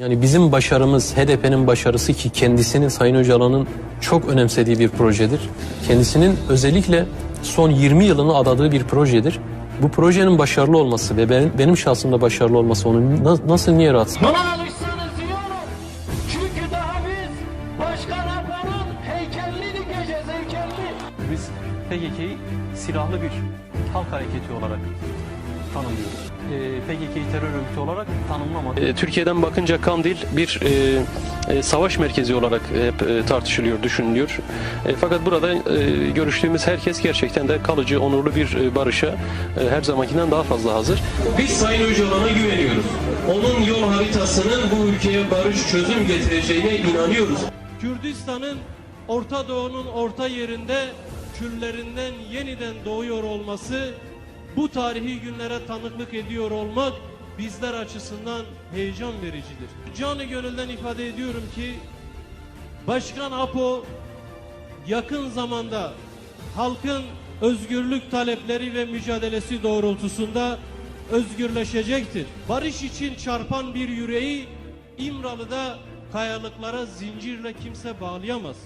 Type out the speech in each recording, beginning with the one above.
Yani bizim başarımız, HDP'nin başarısı ki kendisinin Sayın Öcalan'ın çok önemsediği bir projedir. Kendisinin özellikle son 20 yılını adadığı bir projedir. Bu projenin başarılı olması ve benim, benim şahsımda başarılı olması onu na- nasıl niye rahatsız? Buna alışsanız diyorum. Çünkü daha biz Başkan Apo'nun heykelini dikeceğiz heykelini. Biz PKK'yı silahlı bir halk hareketi olarak tanımlıyoruz. Ee, PKK'yı terör örgütü olarak tanımlamadık. E, Türkiye'den bakınca Kandil bir e, e, savaş merkezi olarak hep e, tartışılıyor, düşünülüyor. E, fakat burada e, görüştüğümüz herkes gerçekten de kalıcı, onurlu bir e, barışa e, her zamankinden daha fazla hazır. Biz Sayın Öcalan'a güveniyoruz. Onun yol haritasının bu ülkeye barış çözüm getireceğine inanıyoruz. Kürdistan'ın Orta Doğu'nun orta yerinde küllerinden yeniden doğuyor olması, bu tarihi günlere tanıklık ediyor olmak bizler açısından heyecan vericidir. Canı gönülden ifade ediyorum ki Başkan Apo yakın zamanda halkın özgürlük talepleri ve mücadelesi doğrultusunda özgürleşecektir. Barış için çarpan bir yüreği İmralı'da kayalıklara zincirle kimse bağlayamaz.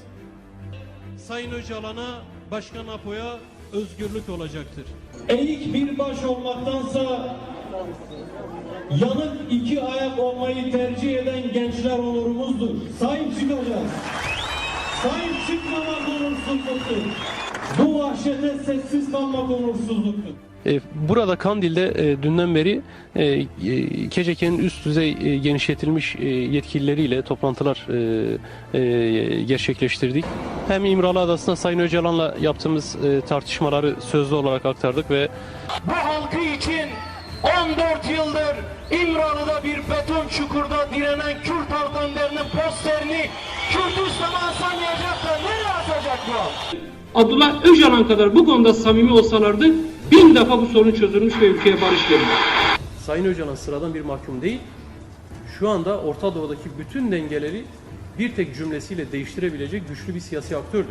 Sayın Öcalan'a, Başkan Apo'ya özgürlük olacaktır. Eğik bir baş olmaktansa yanık iki ayak olmayı tercih eden gençler onurumuzdur. Sahip çıkacağız. Sahip çıkmamak onursuzluktur. Bu vahşete sessiz kalmak onursuzluktur. E, Burada Kandil'de e, dünden beri e, KCK'nin üst düzey genişletilmiş yetkilileriyle toplantılar gerçekleştirdik. Hem İmralı Adası'nda Sayın Öcalan'la yaptığımız tartışmaları sözlü olarak aktardık ve Bu halkı için 14 yıldır İmralı'da bir beton çukurda direnen Kürt halk önderinin posterini Kürdistan'a asamayacak da nereye asacak bu? Abdullah Öcalan kadar bu konuda samimi olsalardı bin defa bu sorun çözülmüş ve ülkeye barış gelmiş. Sayın Öcalan sıradan bir mahkum değil. Şu anda Orta Doğu'daki bütün dengeleri bir tek cümlesiyle değiştirebilecek güçlü bir siyasi aktördür.